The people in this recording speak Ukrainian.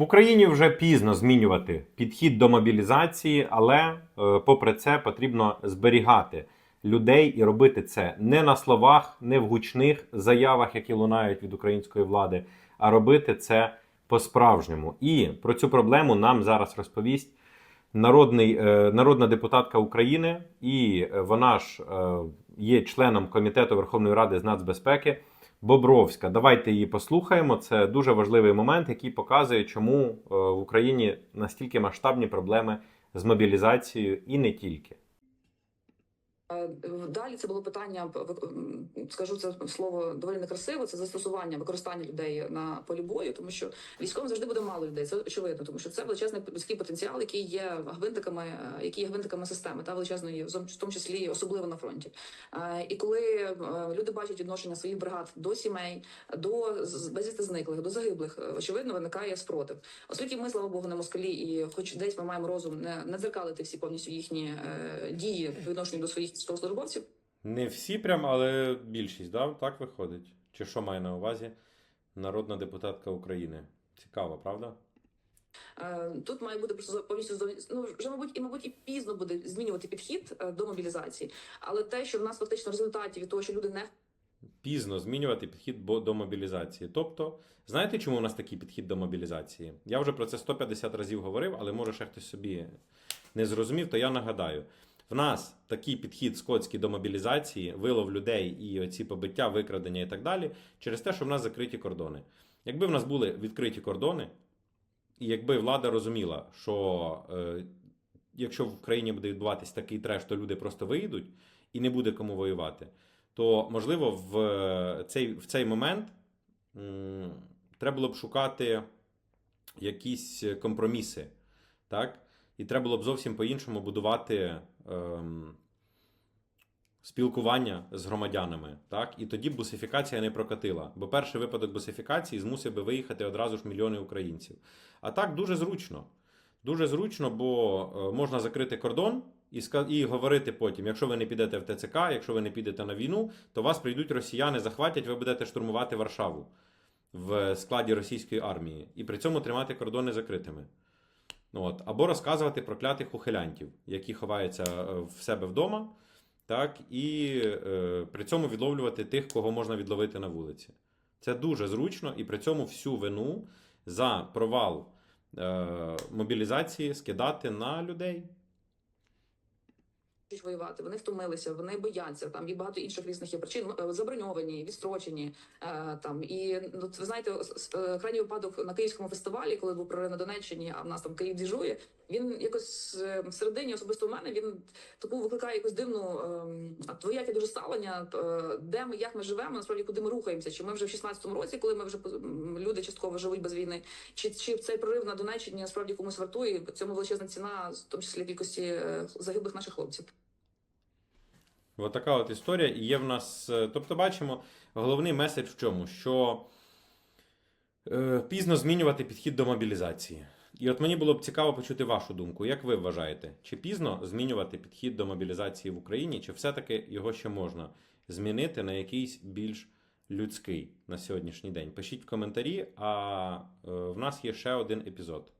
В Україні вже пізно змінювати підхід до мобілізації, але е, попри це потрібно зберігати людей і робити це не на словах, не в гучних заявах, які лунають від української влади, а робити це по-справжньому. І про цю проблему нам зараз розповість народний, е, народна депутатка України, і е, вона ж є членом комітету Верховної Ради з нацбезпеки. Бобровська. Давайте її послухаємо. Це дуже важливий момент, який показує, чому е, в Україні настільки масштабні проблеми з мобілізацією і не тільки. Далі це було питання, скажу це слово доволі некрасиво. Це застосування використання людей на полі бою, тому що військовим завжди буде мало людей. Це очевидно, тому що це величезний людський потенціал, який є гвинтиками, е, які є гвинтиками системи та величезної, в тому числі особливо на фронті. І коли е, люди бачать відношення своїх бригад до сімей, до безвісти зниклих, до загиблих, е, очевидно, виникає спротив. Оскільки ми, слава Богу, на москалі, і хоч десь ми маємо розум не, не дзеркалити всі повністю їхні дії відношенню до своїх військовослужбовців. Не всі прям, але більшість, да? так виходить. Чи що має на увазі народна депутатка України? Цікаво, правда? Е, Тут має бути просто повністю ну, вже мабуть і мабуть і пізно буде змінювати підхід е, до мобілізації, але те, що в нас фактично в результаті від того, що люди не Пізно змінювати підхід до мобілізації. Тобто, знаєте, чому у нас такий підхід до мобілізації? Я вже про це 150 разів говорив, але може ще хтось собі не зрозумів, то я нагадаю. В нас такий підхід скотський до мобілізації, вилов людей і оці побиття, викрадення і так далі, через те, що в нас закриті кордони. Якби в нас були відкриті кордони, і якби влада розуміла, що е, якщо в країні буде відбуватись такий треш, то люди просто виїдуть і не буде кому воювати, то можливо в е, цей, в цей момент м, треба було б шукати якісь компроміси, так? І треба було б зовсім по-іншому будувати ем, спілкування з громадянами. Так? І тоді бусифікація не прокатила. Бо перший випадок бусифікації змусив би виїхати одразу ж мільйони українців. А так дуже зручно. Дуже зручно, бо е, можна закрити кордон і, і говорити потім: якщо ви не підете в ТЦК, якщо ви не підете на війну, то вас прийдуть росіяни, захватять, ви будете штурмувати Варшаву в складі російської армії, і при цьому тримати кордони закритими. Ну, От. Або розказувати про клятих ухилянтів, які ховаються е, в себе вдома, так, і е, при цьому відловлювати тих, кого можна відловити на вулиці. Це дуже зручно, і при цьому всю вину за провал е, мобілізації скидати на людей. Воювати, вони втомилися, вони бояться. Там і багато інших різних є причин е, заброньовані, відстрочені. е, Там і ну, ви знаєте, е, крайній випадок на київському фестивалі, коли був прорив на Донеччині, а в нас там Київ діжує. Він якось всередині, особисто в мене, він таку викликає якусь дивну ем, а двояке дуже ставлення. Де ми, як ми живемо, насправді куди ми рухаємося? Чи ми вже в 16-му році, коли ми вже люди частково живуть без війни, чи, чи цей прорив на Донеччині насправді комусь вартує? В цьому величезна ціна, в тому числі кількості загиблих наших хлопців. Ось така от історія. І є в нас. е, Тобто, бачимо, головний меседж в чому? Що е, пізно змінювати підхід до мобілізації. І от мені було б цікаво почути вашу думку. Як ви вважаєте, чи пізно змінювати підхід до мобілізації в Україні, чи все-таки його ще можна змінити на якийсь більш людський на сьогоднішній день? Пишіть в коментарі, а е, в нас є ще один епізод.